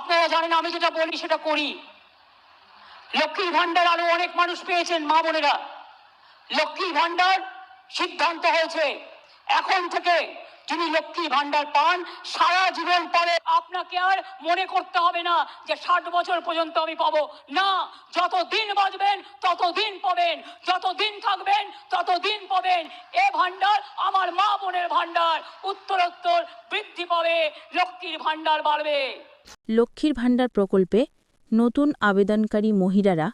আপনারা জানেন আমি যেটা বলি, সেটা করি। লক্ষ্মীর ভান্ডার আরও অনেক মানুষ পেয়েছেন, মা বোনেরা। লক্ষ্মীর ভান্ডার সিদ্ধান্ত হয়েছে। এখন থেকে যিনি লক্ষ্মী ভান্ডার পান, সারা জীবন পরে আপনাকে আর মনে করতে হবে না যে ষাট বছর পর্যন্ত আমি পাবো। না যত দিন বাঁচবেন তত দিন পাবেন। যত দিন থাকবেন তত দিন পাবেন। এ ভান্ডার আমার মা বোনের ভান্ডার উত্তরোত্তর বৃদ্ধি পাবে, লক্ষ্মীর ভান্ডার বাড়বে। লক্ষ্মীর ভান্ডার প্রকল্পে নতুন আবেদনকারী মহিলারা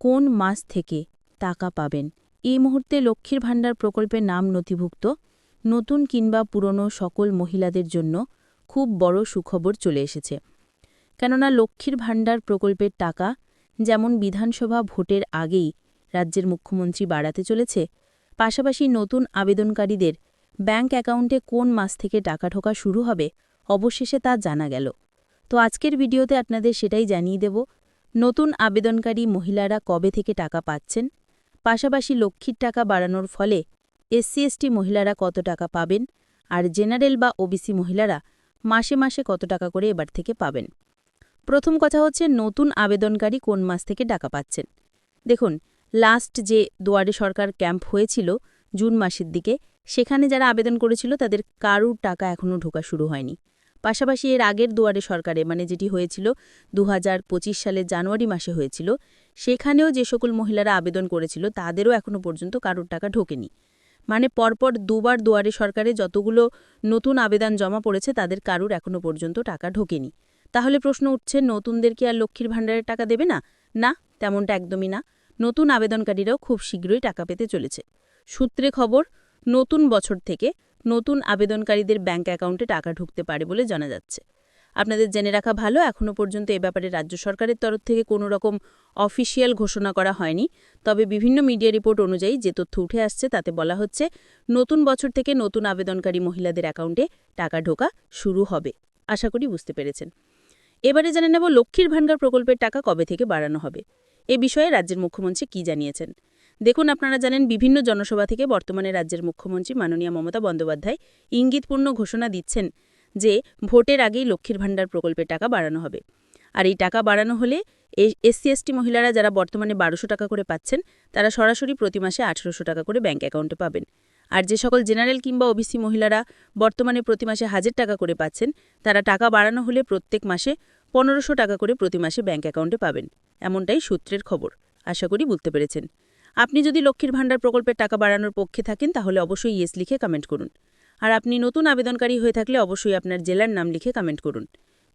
কোন মাস থেকে টাকা পাবেন? এই মুহূর্তে লক্ষ্মীর ভাণ্ডার প্রকল্পে নাম নথিভুক্ত নতুন কিংবা পুরনো সকল মহিলাদের জন্য খুব বড় সুখবর চলে এসেছে। কেননা লক্ষ্মীর ভাণ্ডার প্রকল্পের টাকা যেমন বিধানসভা ভোটের আগেই রাজ্যের মুখ্যমন্ত্রী বাড়াতে চলেছে, পাশাপাশি নতুন আবেদনকারীদের ব্যাংক অ্যাকাউন্টে কোন মাস থেকে টাকা ঢোকা শুরু হবে অবশেষে তা জানা গেল। তো আজকের ভিডিওতে আপনাদের সেটাই জানিয়ে দেব, নতুন আবেদনকারী মহিলারা কবে থেকে টাকা পাচ্ছেন? পাশাপাশি লক্ষ্মীর টাকা বাড়ানোর ফলে এসসি, এসটি মহিলারা কত টাকা পাবেন আর জেনারেল বা ওবিসি মহিলারা মাসে মাসে কত টাকা করে এবার থেকে পাবেন? প্রথম কথা হচ্ছে নতুন আবেদনকারী কোন মাস থেকে টাকা পাচ্ছেন? দেখুন লাস্ট যে দুয়ারে সরকার ক্যাম্প হয়েছিল জুন মাসের দিকে, সেখানে যারা আবেদন করেছিল তাদের কারুর টাকা এখনও ঢোকা শুরু হয়নি। পাশাপাশি এর আগের দুয়ারে সরকারে মানে যেটি হয়েছিল দু হাজার পঁচিশ সালের জানুয়ারি মাসে হয়েছিল, সেখানেও যে সকল মহিলারা আবেদন করেছিল তাদেরও এখনও পর্যন্ত কারুর টাকা ঢোকেনি। মানে পরপর দুবার দুয়ারে সরকারে যতগুলো নতুন আবেদন জমা পড়েছে, তাদের কারুর এখনও পর্যন্ত টাকা ঢোকেনি। তাহলে প্রশ্ন উঠছে, নতুনদের কি আর লক্ষ্মীর ভাণ্ডারের টাকা দেবে না? না, তেমনটা একদমই না। নতুন আবেদনকারীরাও খুব শীঘ্রই টাকা পেতে চলেছে। সূত্রে খবর, নতুন বছর থেকে নতুন আবেদনকারীদের ব্যাংক অ্যাকাউন্টে টাকা ঢুকতে পারে বলে জানা যাচ্ছে। আপনাদের জেনে রাখা ভালো এখনও পর্যন্ত এ ব্যাপারে রাজ্য সরকারের তরফ থেকে কোনো রকম অফিসিয়াল ঘোষণা করা হয়নি। তবে বিভিন্ন মিডিয়া রিপোর্ট অনুযায়ী যে তথ্য উঠে আসছে তাতে বলা হচ্ছে, নতুন বছর থেকে নতুন আবেদনকারী মহিলাদের অ্যাকাউন্টে টাকা ঢোকা শুরু হবে। আশা করি বুঝতে পেরেছেন। এবারে জেনে নেব লক্ষ্মীর ভাণ্ডার প্রকল্পের টাকা কবে থেকে বাড়ানো হবে। এ বিষয়ে রাজ্যের মুখ্যমন্ত্রী কি জানিয়েছেন? দেখুন, আপনারা জানেন বিভিন্ন জনসভা থেকে বর্তমানে রাজ্যের মুখ্যমন্ত্রী মাননীয় মমতা বন্দ্যোপাধ্যায় ইঙ্গিতপূর্ণ ঘোষণা দিচ্ছেন যে ভোটের আগেই লক্ষ্মীর ভাণ্ডার প্রকল্পের টাকা বাড়ানো হবে। আর এই টাকা বাড়ানো হলে এসসি, এসটি মহিলারা যারা বর্তমানে বারোশো টাকা করে পাচ্ছেন, তারা সরাসরি প্রতি মাসে আঠেরোশো টাকা করে ব্যাঙ্ক অ্যাকাউন্টে পাবেন। আর যে সকল জেনারেল কিংবা ওবিসি মহিলারা বর্তমানে প্রতি মাসে হাজার টাকা করে পাচ্ছেন, তারা টাকা বাড়ানো হলে প্রত্যেক মাসে পনেরোশো টাকা করে প্রতি মাসে ব্যাঙ্ক অ্যাকাউন্টে পাবেন। এমনটাই সূত্রের খবর। আশা করি বুঝতে পেরেছেন। আপনি যদি লক্ষ্মীর ভাণ্ডার প্রকল্পের টাকা বাড়ানোর পক্ষে থাকেন, তাহলে অবশ্যই ইয়েস লিখে কমেন্ট করুন। আর আপনি নতুন আবেদনকারী হয়ে থাকলে অবশ্যই আপনার জেলার নাম লিখে কমেন্ট করুন।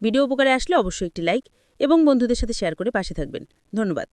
ভিডিও উপকারে আসলে অবশ্যই একটি লাইক এবং বন্ধুদের সাথে শেয়ার করে পাশে থাকবেন। ধন্যবাদ।